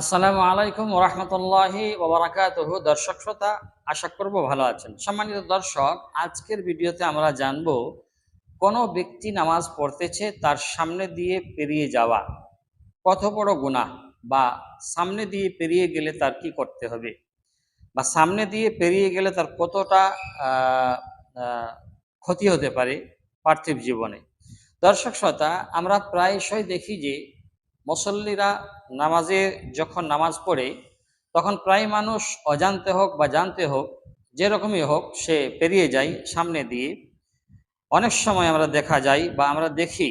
আসসালামু আলাইকুম রহমতুল্লাহি ওবরাকাতুহু দর্শক, শ্রোতা, আশা করব ভালো আছেন। সম্মানিত দর্শক, আজকের ভিডিওতে আমরা জানব, কোনো ব্যক্তি নামাজ পড়তেছে, তার সামনে দিয়ে পেরিয়ে যাওয়া কত বড় গুনাহ বা সামনে দিয়ে পেরিয়ে গেলে তার কি করতে হবে? বা সামনে দিয়ে পেরিয়ে গেলে তার কতটা ক্ষতি হতে পারে পার্থিব জীবনে? দর্শক, শ্রোতা, আমরা প্রায়শই দেখি যে মুসল্লিরা নামাজে যখন নামাজ পড়ে, তখন প্রায় মানুষ অজান্তে হোক বা জানতে হোক, যেরকমই হোক, সে পেরিয়ে যায় সামনে দিয়ে। অনেক সময় আমরা দেখা যায় বা আমরা দেখি।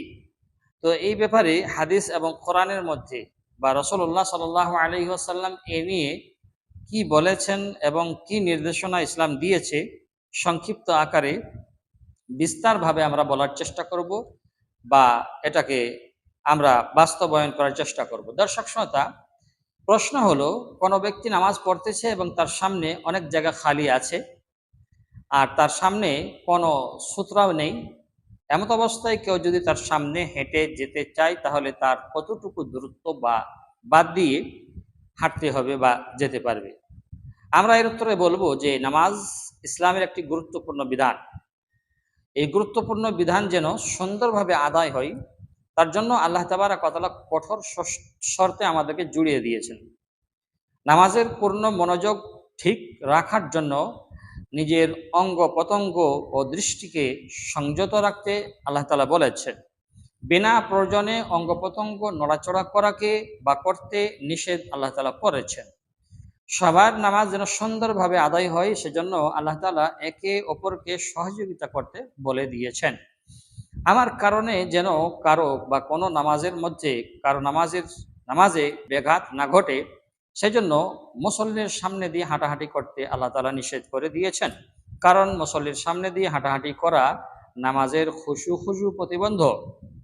তো এই ব্যাপারে হাদিস এবং কোরআনের মধ্যে বা রসল্লাহ সাল আলী আসাল্লাম এ নিয়ে কি বলেছেন এবং কি নির্দেশনা ইসলাম দিয়েছে, সংক্ষিপ্ত আকারে বিস্তারভাবে আমরা বলার চেষ্টা করব বা এটাকে আমরা বাস্তবায়ন করার চেষ্টা করব। দর্শক শ্রোতা, প্রশ্ন হলো, কোনো ব্যক্তি নামাজ পড়তেছে এবং তার সামনে অনেক জায়গা খালি আছে, আর তার সামনে কোনো সূত্রাও নেই, এমত অবস্থায় কেউ যদি তার সামনে হেঁটে যেতে চায়, তাহলে তার কতটুকু দূরত্ব বা বাদ দিয়ে হাঁটতে হবে বা যেতে পারবে? আমরা এর উত্তরে বলব যে, নামাজ ইসলামের একটি গুরুত্বপূর্ণ বিধান। এই গুরুত্বপূর্ণ বিধান যেন সুন্দরভাবে আদায় হয় তার জন্য আল্লাহ তাবারা কতলা কঠোর শর্তে আমাদেরকে জুড়িয়ে দিয়েছেন। নামাজের পূর্ণ মনোযোগ ঠিক রাখার জন্য নিজের অঙ্গ পতঙ্গ ও দৃষ্টিকে সংযত রাখতে আল্লাহ তালা বলেছেন, বিনা প্রয়োজনে অঙ্গ প্রত্যঙ্গ নড়াচড়া করাকে বা করতে নিষেধ আল্লাহ তালা করেছেন। সবার নামাজ যেন সুন্দরভাবে আদায় হয়, সেজন্য আল্লাহ তালা একে অপরকে সহযোগিতা করতে বলে দিয়েছেন। আমার কারণে যেন কারও বা কোনো নামাজের মধ্যে, কারও নামাজের, নামাজে ব্যাঘাত না ঘটে, সেজন্য মুসল্লির সামনে দিয়ে হাঁটাহাঁটি করতে আল্লাহ তালা নিষেধ করে দিয়েছেন। কারণ মুসল্লির সামনে দিয়ে হাঁটাহাঁটি করা নামাজের খুশু খুশু প্রতিবন্ধ,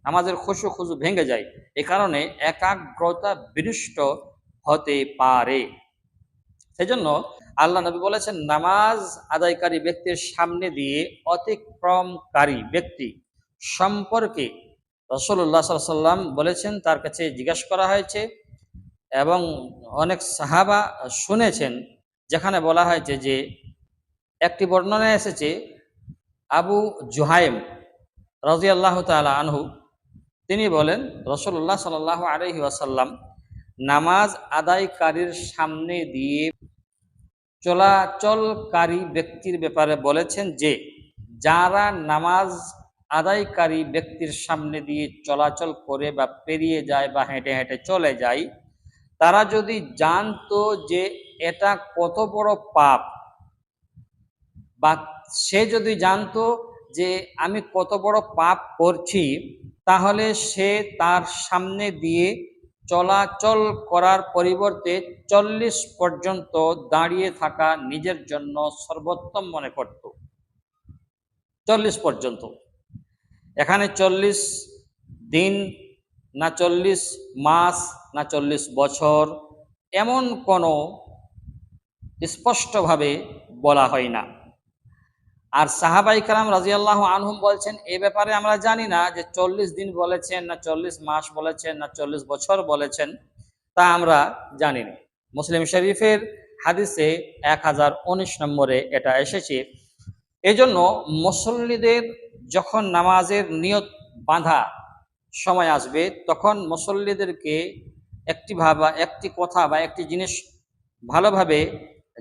নামাজের খুশু খুশু ভেঙে যায়। এ কারণে একাগ্রতা বিনষ্ট হতে পারে। সেজন্য আল্লাহ নবী বলেছেন, নামাজ আদায়কারী ব্যক্তির সামনে দিয়ে অতিক্রমকারী ব্যক্তি সম্পর্কে রসল্লাহ সাল্লাম বলেছেন, তার কাছে জিজ্ঞাসা করা হয়েছে এবং অনেক সাহাবা শুনেছেন, যেখানে বলা হয়েছে যে, একটি বর্ণনায় এসেছে, আবু জুহাইম রাজি আল্লাহ তালা আনহু, তিনি বলেন, রসল্লাহ সাল আলহি ওয়াসাল্লাম নামাজ আদায়কারীর সামনে দিয়ে চলাচলকারী ব্যক্তির ব্যাপারে বলেছেন যে, যারা নামাজ আদায়কারী ব্যক্তির সামনে দিয়ে চলাচল করে বা পেরিয়ে যায় বা হেঁটে হেঁটে চলে যায়, তারা যদি জানতো যে এটা কত বড় পাপ, বা সে যদি জানতো যে আমি কত বড় পাপ করছি, তাহলে সে তার সামনে দিয়ে চলাচল করার পরিবর্তে চল্লিশ পর্যন্ত দাঁড়িয়ে থাকা নিজের জন্য সর্বোত্তম মনে করত। চল্লিশ পর্যন্ত। এখানে চল্লিশ দিন, না চল্লিশ মাস, না চল্লিশ বছর, এমন কোনো স্পষ্টভাবে বলা হয় না। আর সাহাবাই কালাম রাজিয়াল্লাহ আনহুম বলছেন, এ ব্যাপারে আমরা জানি না যে চল্লিশ দিন বলেছেন, না চল্লিশ মাস বলেছেন, না চল্লিশ বছর বলেছেন, তা আমরা জানি না। মুসলিম শরীফের হাদিসে এক হাজার উনিশ নম্বরে এটা এসেছে। এজন্য মুসল্লিদের যখন নামাজের নিয়ত বাঁধা সময় আসবে, তখন মুসল্লিদেরকে একটি ভাবা, একটি কথা বা একটি জিনিস ভালোভাবে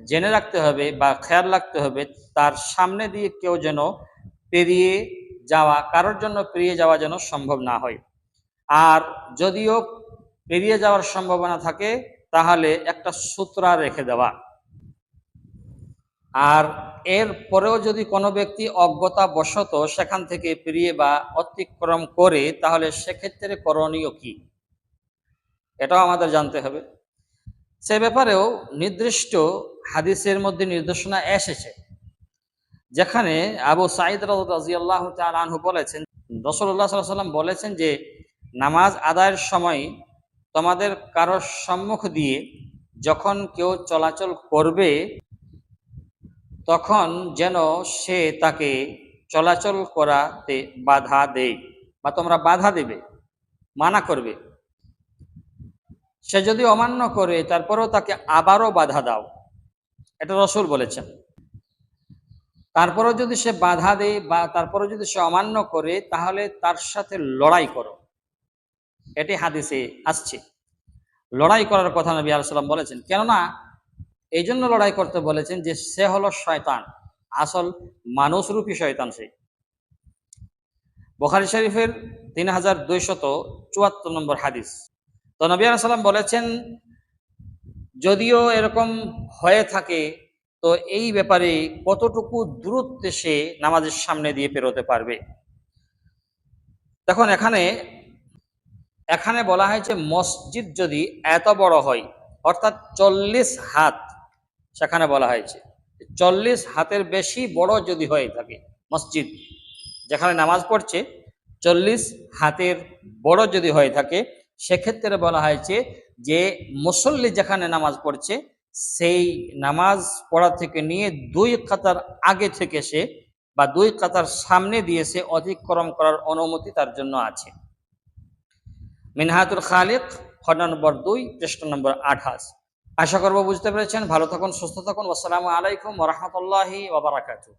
জেনে রাখতে হবে বা খেয়াল রাখতে হবে, তার সামনে দিয়ে কেউ যেন পেরিয়ে যাওয়া, কারোর জন্য পেরিয়ে যাওয়া যেন সম্ভব না হয়। আর যদিও পেরিয়ে যাওয়ার সম্ভাবনা থাকে, তাহলে একটা সূত্রা রেখে দেওয়া। আর এর পরেও যদি কোনো ব্যক্তি অজ্ঞতা বশত সেখান থেকে পেরিয়ে বা অতিক্রম করে, তাহলে সেক্ষেত্রে করণীয় কি? এটাও আমাদের জানতে হবে। সে ব্যাপারেও নির্দিষ্ট হাদিসের মধ্যে নির্দেশনা এসেছে, যেখানে আবু সাইদ রাজিয়াল্লাহ আনহু বলেছেন রসল্লাহ সাল্লাম বলেছেন যে, নামাজ আদায়ের সময় তোমাদের কারোর সম্মুখ দিয়ে যখন কেউ চলাচল করবে তখন যেন সে তাকে চলাচল করাতে বাধা দেয় বা তোমরা বাধা দেবে, মানা করবে। সে যদি অমান্য করে, তারপরেও তাকে আবারও বাধা দাও। এটা রসুল বলেছেন। তারপরেও যদি সে বাধা দেয় বা তারপরে যদি সে অমান্য করে, তাহলে তার সাথে লড়াই করো। এটি হাদিসে আসছে। লড়াই করার কথা নবী আলাইসাল্লাম বলেছেন। কেননা এই জন্য লড়াই করতে বলেছেন যে সে হলো শয়তান, আসল মানুষরূপী শয়তান সে। বোখারি শরীফের তিন হাজার দুইশত চুয়াত্তর নম্বর হাদিস। তো নবী সাল্লাম বলেছেন, যদিও এরকম হয়ে থাকে, তো এই ব্যাপারে কতটুকু দূরত্বে সে নামাজের সামনে দিয়ে পেরোতে পারবে? দেখুন, এখানে এখানে বলা হয়েছে, মসজিদ যদি এত বড় হয়, অর্থাৎ চল্লিশ হাত সেখানে বলা হয়েছে চল্লিশ হাতের বেশি বড় যদি হয়ে থাকে মসজিদ, যেখানে নামাজ পড়ছে, চল্লিশ হাতের বড় যদি হয়ে থাকে, সেক্ষেত্রে বলা হয়েছে যে মুসল্লি যেখানে নামাজ পড়ছে, সেই নামাজ পড়া থেকে নিয়ে দুই কাতার আগে থেকে সে বা দুই কাতার সামনে দিয়ে সে অতিক্রম করার অনুমতি তার জন্য আছে। মিনহাতুল খালিক খন্ড নম্বর দুই, পৃষ্ঠ নম্বর আঠাশ। আশা করব বুঝতে পেরেছেন। ভালো থাকুন সুস্থ থাকুন। আসসালামু আলাইকুম রহমতুল্লাহি ওবরাকাতু